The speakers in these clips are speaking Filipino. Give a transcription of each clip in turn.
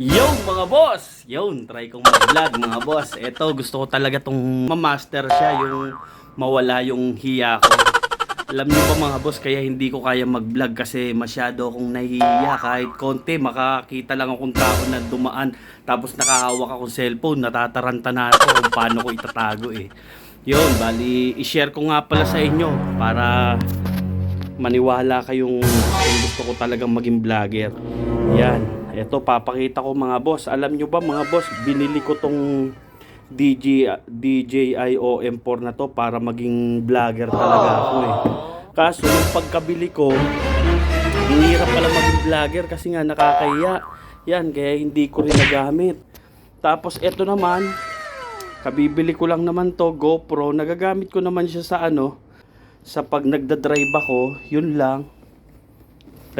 Yo mga boss! Yun, try kong mag-vlog mga boss. Ito, gusto ko talaga tong ma-master siya, yung mawala yung hiya ko. Alam niyo ba mga boss, kaya hindi ko kaya mag-vlog kasi masyado akong nahihiya. Kahit konti, makakita lang akong tao na dumaan. Tapos nakahawak akong cellphone, natataranta na ako kung paano ko itatago eh. Yun, bali, i-share ko nga pala sa inyo para maniwala kayong kung gusto ko talagang maging vlogger. Yan. Ito, papakita ko mga boss. Alam nyo ba mga boss, binili ko tong DJ, DJI OM4 na to para maging vlogger talaga ako eh. Kaso, pagkabili ko, ang hirap pala maging vlogger kasi nga nakakahiya. Yan, kaya hindi ko rin nagamit. Tapos, ito naman, kabibili ko lang naman to, GoPro. Nagagamit ko naman siya sa ano, sa pag nagda-drive ako, yun lang.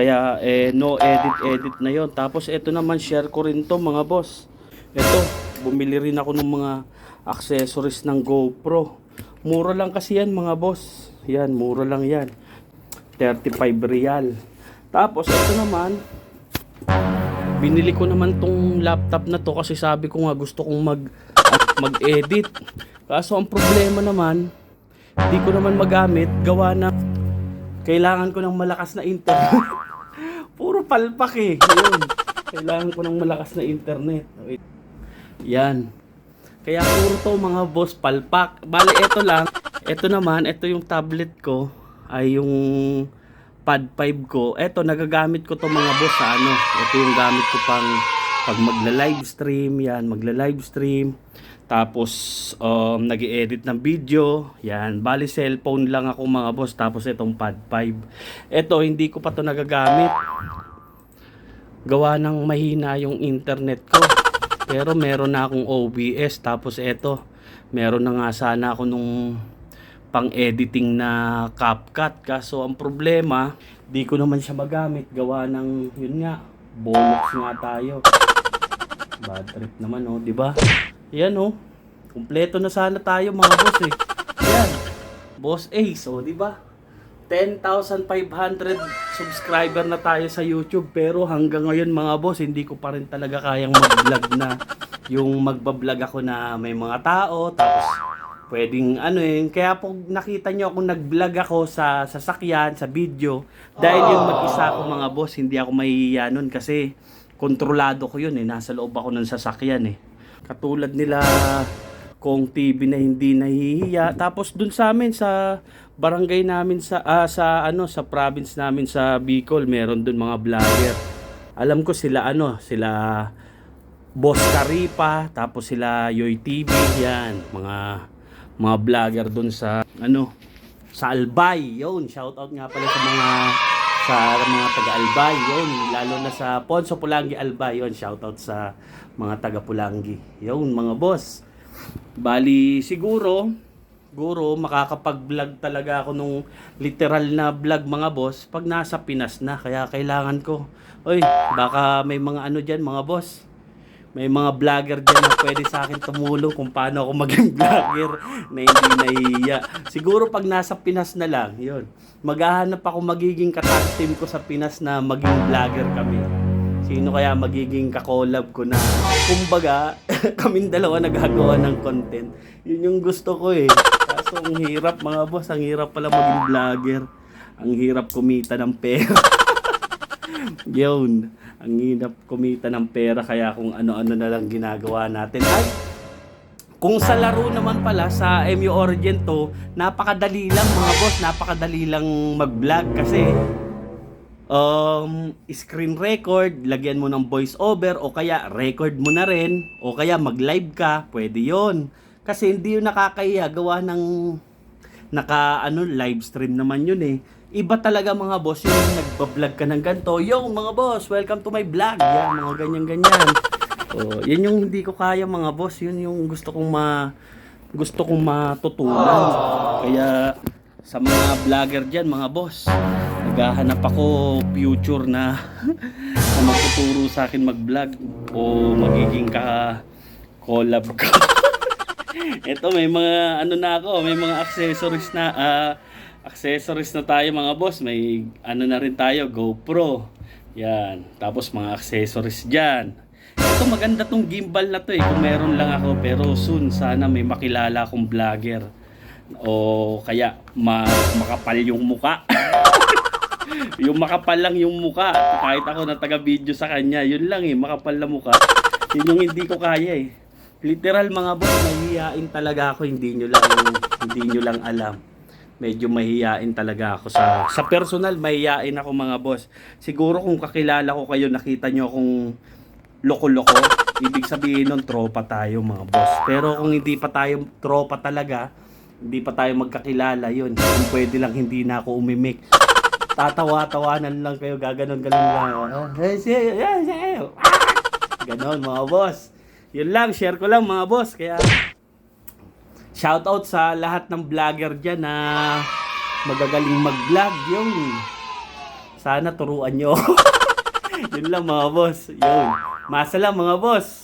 Kaya eh, no edit edit na yon. Tapos ito naman share ko rin to mga boss. Ito, bumili rin ako ng mga accessories ng GoPro. Mura lang kasi yan mga boss. Yan, mura lang yan. 35 real. Tapos ito naman, binili ko naman tong laptop na to kasi sabi ko nga gusto kong mag mag-edit. Kaso ang problema naman, hindi ko naman magamit gawa na kailangan ko ng malakas na internet. Palpak eh. Yun. Kailangan ko ng malakas na internet. Yan. Kaya puro to mga boss palpak. Bali, ito lang. Ito naman, ito yung tablet ko. Ay yung pad 5 ko. Ito, nagagamit ko to mga boss sa ano. Ito yung gamit ko pang pag magla-live stream. Yan, magla-live stream. Tapos, um, nag edit ng video. Yan. Bali, cellphone lang ako mga boss. Tapos, itong pad 5. Ito, hindi ko pa to nagagamit. Gawa ng mahina yung internet ko. Pero meron na akong OBS. Tapos, ito. Meron na nga sana ako nung pang-editing na CapCut. Kaso, ang problema, di ko naman siya magamit. Gawa ng, yun nga, bollocks nga tayo. Bad trip naman, oh, di ba? Yan oh. Kumpleto na sana tayo mga boss eh. Yan. Boss Ace, oh, di ba? 10,500 subscriber na tayo sa YouTube pero hanggang ngayon mga boss hindi ko pa rin talaga kayang mag-vlog na yung magbablog ako na may mga tao tapos pwedeng ano eh. Kaya po nakita nyo ako nag-vlog ako sa sasakyan sa video. Dahil yung mag-isa ako mga boss hindi ako mahihiya nun kasi kontrolado ko yun eh. Nasa loob ako ng sasakyan eh. Katulad nila kong TV na hindi nahihiya. Tapos dun sa amin sa barangay namin sa ah, sa ano sa province namin sa Bicol, meron dun mga vlogger. Alam ko sila ano, sila Boss Karipa, tapos sila Yoy TV, yan, mga mga vlogger dun sa ano sa Albay. Yun, shout out nga pala sa mga sa mga taga Albay, yun, lalo na sa Ponso Pulangi Albay, yun, shout out sa mga taga Pulangi. Yun, mga boss. Bali, siguro, siguro makakapag-vlog talaga ako nung literal na vlog mga boss pag nasa Pinas na. Kaya kailangan ko, oy, baka may mga ano dyan mga boss. May mga vlogger dyan na pwede sa akin tumulong kung paano ako maging vlogger na hindi nahihiya. Siguro pag nasa Pinas na lang, yun. Maghahanap ako magiging katak team ko sa Pinas na maging vlogger kami. Sino kaya magiging kakolab ko na kumbaga kaming dalawa nagagawa ng content. Yun yung gusto ko eh. Kaso ang hirap mga boss, ang hirap pala maging vlogger. Ang hirap kumita ng pera. Yun, ang hirap kumita ng pera kaya kung ano-ano na lang ginagawa natin. Ay, kung sa laro naman pala sa MU Origin to, napakadali lang mga boss, napakadali lang mag-vlog kasi um, screen record, lagyan mo ng voice over o kaya record mo na rin o kaya mag-live ka, pwede yon Kasi hindi yun nakakahiya gawa ng naka ano live stream naman yun eh. Iba talaga mga boss yung nagba-vlog ka ng ganito. Yo mga boss, welcome to my vlog. Yan, mga ganyan-ganyan. Oh, yan yung hindi ko kaya mga boss. Yun yung gusto kong ma gusto kong matutunan. Kaya sa mga vlogger diyan, mga boss, naghahanap ako future na na magtuturo sa akin mag-vlog o magiging ka collab ko. Ito may mga ano na ako, may mga accessories na ah, accessories na tayo mga boss. May ano na rin tayo, GoPro. Yan. Tapos mga accessories diyan. Ito maganda tong gimbal na to eh. Kung meron lang ako. Pero soon, sana may makilala akong vlogger. O kaya ma makapal yung muka. yung makapal lang yung muka. Kahit ako na taga-video sa kanya, yun lang eh, makapal na muka. Yun yung hindi ko kaya eh. Literal mga boss, mahihiyain talaga ako, hindi nyo lang, hindi nyo lang alam. Medyo mahihiyain talaga ako sa sa personal, mahihiyain ako mga boss. Siguro kung kakilala ko kayo, nakita nyo akong loko-loko, ibig sabihin nun tropa tayo mga boss. Pero kung hindi pa tayo tropa talaga, hindi pa tayo magkakilala yun. Kung pwede lang hindi na ako umimik. Tatawa-tawanan lang kayo, gaganon ganon lang. Eh, eh, ah! Ganon mga boss. Yun lang, share ko lang mga boss. Kaya shoutout sa lahat ng vlogger dyan na magagaling mag-vlog. Yung sana turuan nyo. Yun lang mga boss. Yun. Masa lang mga boss.